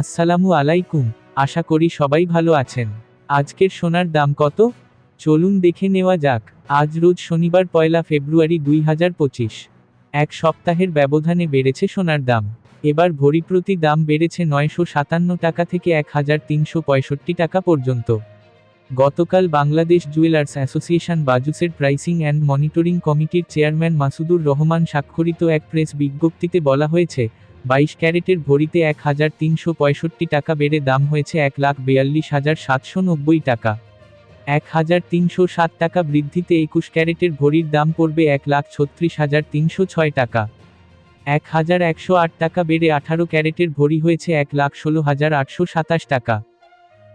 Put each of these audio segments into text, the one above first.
আসসালামু আলাইকুম, আশা করি সবাই ভালো আছেন। আজকের সোনার দাম কত? চলুন দেখে নেওয়া যাক, আজ রোজ শনিবার পয়লা ফেব্রুয়ারি দুই হাজার পঁচিশ। এক সপ্তাহের ব্যবধানে বেড়েছে সোনার দাম। এবার ভরি প্রতি দাম বেড়েছে নয়শো সাতান্ন টাকা থেকে এক হাজার তিনশো পঁয়ষট্টি টাকা পর্যন্ত। গতকাল বাংলাদেশ জুয়েলার্স অ্যাসোসিয়েশন বাজুসের প্রাইসিং অ্যান্ড মনিটরিং কমিটির চেয়ারম্যান মাসুদুর রহমান স্বাক্ষরিত এক প্রেস বিজ্ঞপ্তিতে বলা হয়েছে বাইশ ক্যারেটের ভরিতে এক হাজার তিনশো পঁয়ষট্টি টাকা বেড়ে দাম হয়েছে এক লাখ বিয়াল্লিশ হাজার সাতশো নব্বই টাকা। এক হাজার তিনশো সাত টাকা বৃদ্ধিতে একুশ ক্যারেটের ভরির দাম পড়বে এক লাখ ছত্রিশ হাজার তিনশো ছয় টাকা। এক হাজার একশো আট টাকা বেড়ে আঠারো ক্যারেটের ভরি হয়েছে এক লাখ ষোলো হাজার আটশো সাতাশ টাকা।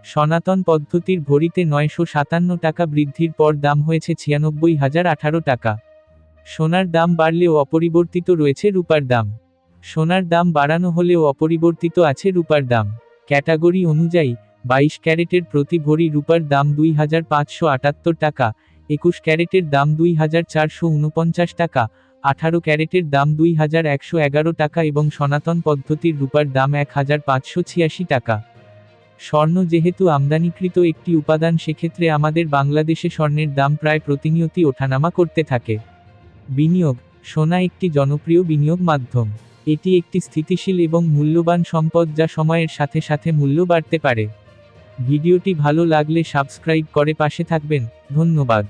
সনাতন পদ্ধতির ভরিতে নয়শো সাতান্ন টাকা বৃদ্ধির পর দাম হয়েছে ছিয়ানব্বই হাজার আঠারো টাকা। সোনার দাম বাড়লেও অপরিবর্তিত রয়েছে রূপার দাম। সোনার দাম বাড়ানো হলেও অপরিবর্তিত আছে রূপার দাম। ক্যাটাগরি অনুযায়ী, বাইশ ক্যারেটের প্রতি ভরি রূপার দাম দুই হাজার পাঁচশো আটাত্তর টাকা, একুশ ক্যারেটের দাম দুই হাজার চারশো উনপঞ্চাশ টাকা, আঠারো ক্যারেটের দাম দুই হাজার একশো এগারো টাকা এবং সনাতন পদ্ধতির রূপার দাম এক হাজার পাঁচশো ছিয়াশি টাকা। স্বর্ণ যেহেতু আমদানিকৃত একটি উপাদান, সেক্ষেত্রে আমাদের বাংলাদেশে স্বর্ণের দাম প্রায় প্রতিনিয়তই ওঠানামা করতে থাকে। বিনিয়োগ, সোনা একটি জনপ্রিয় বিনিয়োগ মাধ্যম। এটি একটি স্থিতিশীল এবং মূল্যবান সম্পদ যা সময়ের সাথে সাথে মূল্য বাড়তে পারে। ভিডিওটি ভালো লাগলে সাবস্ক্রাইব করে পাশে থাকবেন। ধন্যবাদ।